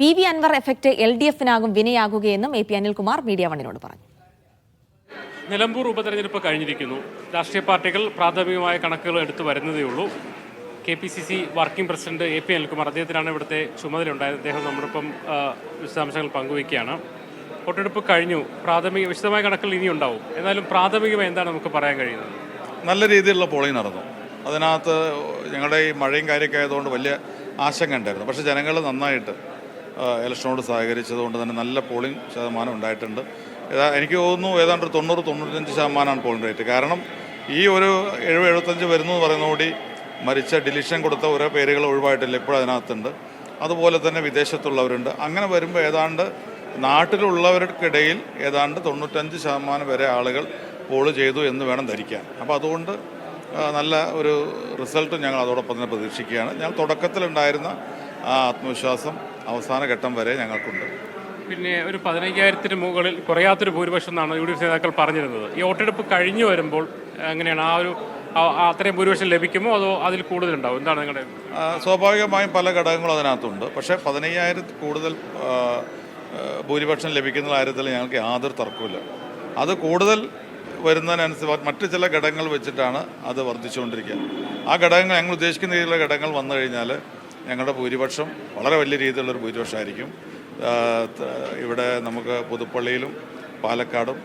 P V Anwar effect L D എഫിനാകും വിനയാകുകയെന്നും A P Anilkumar media വണ്ണിനോട് പറഞ്ഞു. നിലമ്പൂർ ഉപതെരഞ്ഞെടുപ്പ് കഴിഞ്ഞിരിക്കുന്നു. രാഷ്ട്രീയ പാർട്ടികൾ പ്രാഥമികമായ കണക്കുകൾ എടുത്തു വരുന്നതേ ഉള്ളൂ. K P C C working president A P Anilkumar അദ്ദേഹത്തിനാണ് ഇവിടുത്തെ ചുമതലയുണ്ടായത്. അദ്ദേഹം നമ്മളിപ്പം വിശദാംശങ്ങൾ പങ്കുവയ്ക്കുകയാണ്. വോട്ടെടുപ്പ് കഴിഞ്ഞു. പ്രാഥമിക വിശദമായ കണക്കുകൾ ഇനി ഉണ്ടാവും. എന്നാലും പ്രാഥമികമായി എന്താണ് നമുക്ക് പറയാൻ കഴിയുന്നത്? നല്ല രീതിയിലുള്ള പോളിംഗ് നടന്നു. അതിനകത്ത് ഞങ്ങളുടെ ഈ മഴയും കാര്യമൊക്കെ ആയതുകൊണ്ട് വലിയ ആശങ്ക ഉണ്ടായിരുന്നു. പക്ഷേ ജനങ്ങൾ നന്നായിട്ട് ഇലക്ഷനോട് സഹകരിച്ചതുകൊണ്ട് തന്നെ നല്ല പോളിംഗ് ശതമാനം ഉണ്ടായിട്ടുണ്ട്. എനിക്ക് തോന്നുന്നു ഏതാണ്ട് തൊണ്ണൂറ് തൊണ്ണൂറ്റഞ്ച് ശതമാനമാണ് പോളിംഗ് റേറ്റ് കാരണം ഈ ഒരു എഴുപത് എഴുപത്തഞ്ച് വരുന്നു എന്ന് പറയുന്നതോടി മരിച്ച ഡിലിഷൻ കൊടുത്ത ഓരോ പേരുകൾ ഒഴിവായിട്ടില്ല ഇപ്പോഴും അതിനകത്തുണ്ട്. അതുപോലെ തന്നെ വിദേശത്തുള്ളവരുണ്ട്. അങ്ങനെ വരുമ്പോൾ ഏതാണ്ട് നാട്ടിലുള്ളവർക്കിടയിൽ ഏതാണ്ട് തൊണ്ണൂറ്റഞ്ച് ശതമാനം വരെ ആളുകൾ പോൾ ചെയ്തു എന്ന് വേണം ധരിക്കാൻ. അപ്പോൾ അതുകൊണ്ട് നല്ല ഒരു റിസൾട്ട് ഞങ്ങൾ അതോടൊപ്പം തന്നെ പ്രതീക്ഷിക്കുകയാണ്. ഞങ്ങൾ തുടക്കത്തിലുണ്ടായിരുന്ന ആ ആത്മവിശ്വാസം അവസാന ഘട്ടം വരെ ഞങ്ങൾക്കുണ്ട്. പിന്നെ ഒരു പതിനയ്യായിരത്തിന് മുകളിൽ കുറയാത്തൊരു ഭൂരിപക്ഷം എന്നാണ് യു ഡി എഫ് നേതാക്കൾ പറഞ്ഞിരുന്നത്. ഈ വോട്ടെടുപ്പ് കഴിഞ്ഞു വരുമ്പോൾ എങ്ങനെയാണ് ആ ഒരു അത്രയും ഭൂരിപക്ഷം ലഭിക്കുമോ അതോ അതിൽ കൂടുതലുണ്ടാവും? എന്താണ് നിങ്ങളുടെ സ്വാഭാവികമായും പല ഘടകങ്ങളും അതിനകത്തുണ്ട്. പക്ഷേ പതിനയ്യായിരത്തിൽ കൂടുതൽ ഭൂരിപക്ഷം ലഭിക്കുന്ന കാര്യത്തിൽ ഞങ്ങൾക്ക് യാതൊരു തർക്കമില്ല അത് കൂടുതൽ വരുന്നതിനനുസരിച്ച് മറ്റു ചില ഘടകങ്ങൾ വെച്ചിട്ടാണ് അത് വർദ്ധിച്ചുകൊണ്ടിരിക്കുക. ആ ഘടകങ്ങൾ ഞങ്ങൾ ഉദ്ദേശിക്കുന്ന രീതിയിലുള്ള ഘടകങ്ങൾ വന്നു കഴിഞ്ഞാൽ ഞങ്ങളുടെ ഭൂരിപക്ഷം വളരെ വലിയ രീതിയിലുള്ളൊരു ഭൂരിപക്ഷമായിരിക്കും. ഇവിടെ നമുക്ക് പുതുപ്പള്ളിയിലും പാലക്കാടും